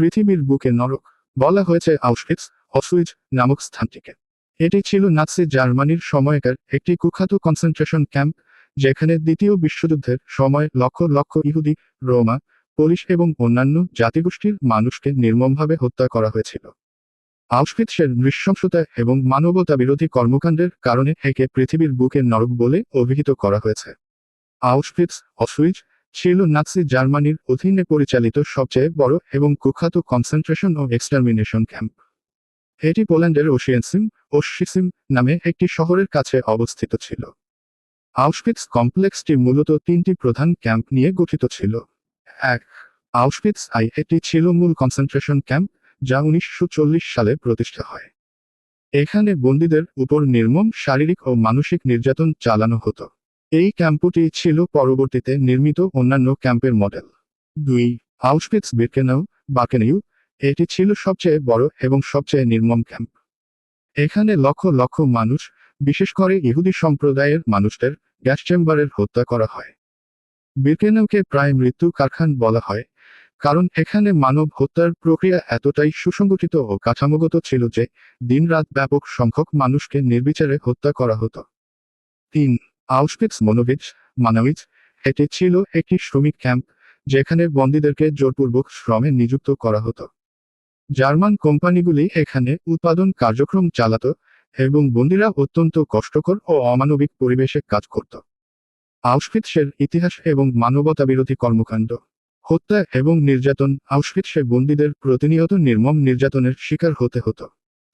পৃথিবীর বুকে নরক, বলা হয়েছে আউশভিটস অসুইজ নামক স্থানটিকে। এটি ছিল নাৎসি জার্মানির সময়কার একটি কুখ্যাত কনসেন্ট্রেশন ক্যাম্প, যেখানে দ্বিতীয় বিশ্বযুদ্ধের সময় লক্ষ লক্ষ ইহুদি, রোমা, পোলিশ এবং অন্যান্য জাতিগোষ্ঠীর মানুষকে নির্মমভাবে হত্যা করা হয়েছিল। আউশভিটসের নৃশংসতা এবং মানবতা বিরোধী কর্মকাণ্ডের কারণে একে পৃথিবীর বুকের নরক বলে অভিহিত করা হয়েছে। আউশভিটস অসুইজ ছিল নাৎসি জার্মানির অধীনে পরিচালিত সবচেয়ে বড় এবং কুখ্যাত কনসেন্ট্রেশন ও এক্সটারমিনেশন ক্যাম্প এটি পোল্যান্ডের ওশিয়ানসিম ও শিসিম নামে একটি শহরের কাছে অবস্থিত ছিল। আউশভিটস কমপ্লেক্সটি মূলত তিনটি প্রধান ক্যাম্প নিয়ে গঠিত ছিল। এক আউশভিটস আই এটি ছিল মূল কনসেন্ট্রেশন ক্যাম্প যা উনিশশো চল্লিশ সালে প্রতিষ্ঠা হয়। এখানে বন্দীদের উপর নির্মম শারীরিক ও মানসিক নির্যাতন চালানো হতো। এই ক্যাম্পটি ছিল পরবর্তীতে নির্মিত অন্যান্য ক্যাম্পের মডেল। দুই আউশভিটস বিরকেনাউ বার্কেনিউ এটি ছিল সবচেয়ে বড় এবং সবচেয়ে নির্মম ক্যাম্প। এখানে লক্ষ লক্ষ মানুষ, বিশেষ করে ইহুদি সম্প্রদায়ের মানুষদের, গ্যাস চেম্বারের হত্যা করা হয়। বিরকেনাউকে প্রায় মৃত্যু কারখান বলা হয়, কারণ এখানে মানব হত্যার প্রক্রিয়া এতটাই সুসংগঠিত ও কাঠামোগত ছিল যে, দিনরাত ব্যাপক সংখ্যক মানুষকে নির্বিচারে হত্যা করা হতো। তিন আউশপিটস মনোভিচ মানাউইচ এটি ছিল একটি শ্রমিক ক্যাম্প, যেখানে বন্দীদেরকে জোরপূর্বক শ্রমে নিযুক্ত করা হতো। জার্মান কোম্পানিগুলি এখানে উৎপাদন কার্যক্রম চালাত এবং বন্দীরা অত্যন্ত কষ্টকর ও অমানবিক পরিবেশে কাজ করত। আউশপিটসের ইতিহাস এবং মানবতা বিরোধী কর্মকাণ্ড, হত্যা এবং নির্যাতন আউশপিটসে বন্দীদের প্রতিনিয়ত নির্মম নির্যাতনের শিকার হতে হতো।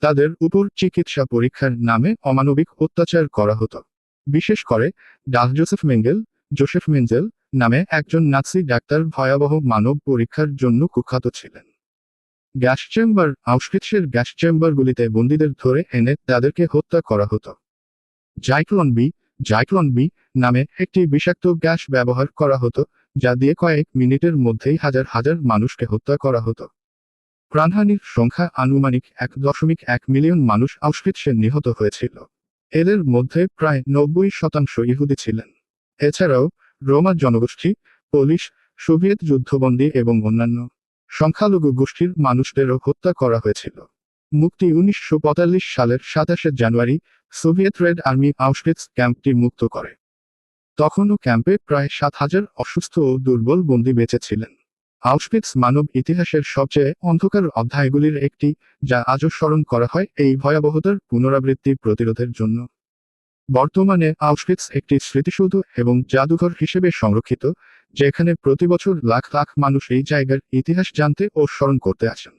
তাদের উপর চিকিৎসা পরীক্ষার নামে অমানবিক অত্যাচার করা হতো। বিশেষ করে ডাক জোসেফ মেঙ্গেল, জোসেফ মেঞ্জেল নামে একজন নাৎসি ডাক্তার ভয়াবহ মানব পরীক্ষার জন্য কুখ্যাত ছিলেন। গ্যাস চেম্বার আউশপিটসের গ্যাস চেম্বারগুলিতে বন্দীদের ধরে এনে তাদেরকে হত্যা করা হতো। জাইক্লন বি জাইক্লন বি নামে একটি বিষাক্ত গ্যাস ব্যবহার করা হতো, যা দিয়ে কয়েক মিনিটের মধ্যেই হাজার হাজার মানুষকে হত্যা করা হতো। প্রাণহানির সংখ্যা আনুমানিক এক দশমিক এক মিলিয়ন মানুষ আউশপিটসে নিহত হয়েছিল। এদের মধ্যে প্রায় নব্বই শতাংশ ইহুদি ছিলেন। এছাড়াও রোমা জনগোষ্ঠী, পুলিশ, সোভিয়েত যুদ্ধবন্দী এবং অন্যান্য সংখ্যালঘু গোষ্ঠীর মানুষদেরও হত্যা করা হয়েছিল। মুক্তি উনিশশো পঁয়তাল্লিশ সালের সাতাশে January Soviet Red Army Auschwitz ক্যাম্পটি মুক্ত করে। তখনও ক্যাম্পে প্রায় সাত হাজার অসুস্থ ও দুর্বল বন্দী বেঁচে ছিলেন। আউশপিটস মানব ইতিহাসের সবচেয়ে অন্ধকার অধ্যায়গুলির একটি, যা আজও স্মরণ করা হয় এই ভয়াবহতার পুনরাবৃত্তি প্রতিরোধের জন্য। বর্তমানে আউশপিটস একটি স্মৃতিসৌধ এবং জাদুঘর হিসেবে সংরক্ষিত, যেখানে প্রতি বছর লাখ লাখ মানুষ এই জায়গার ইতিহাস জানতে ও স্মরণ করতে আসেন।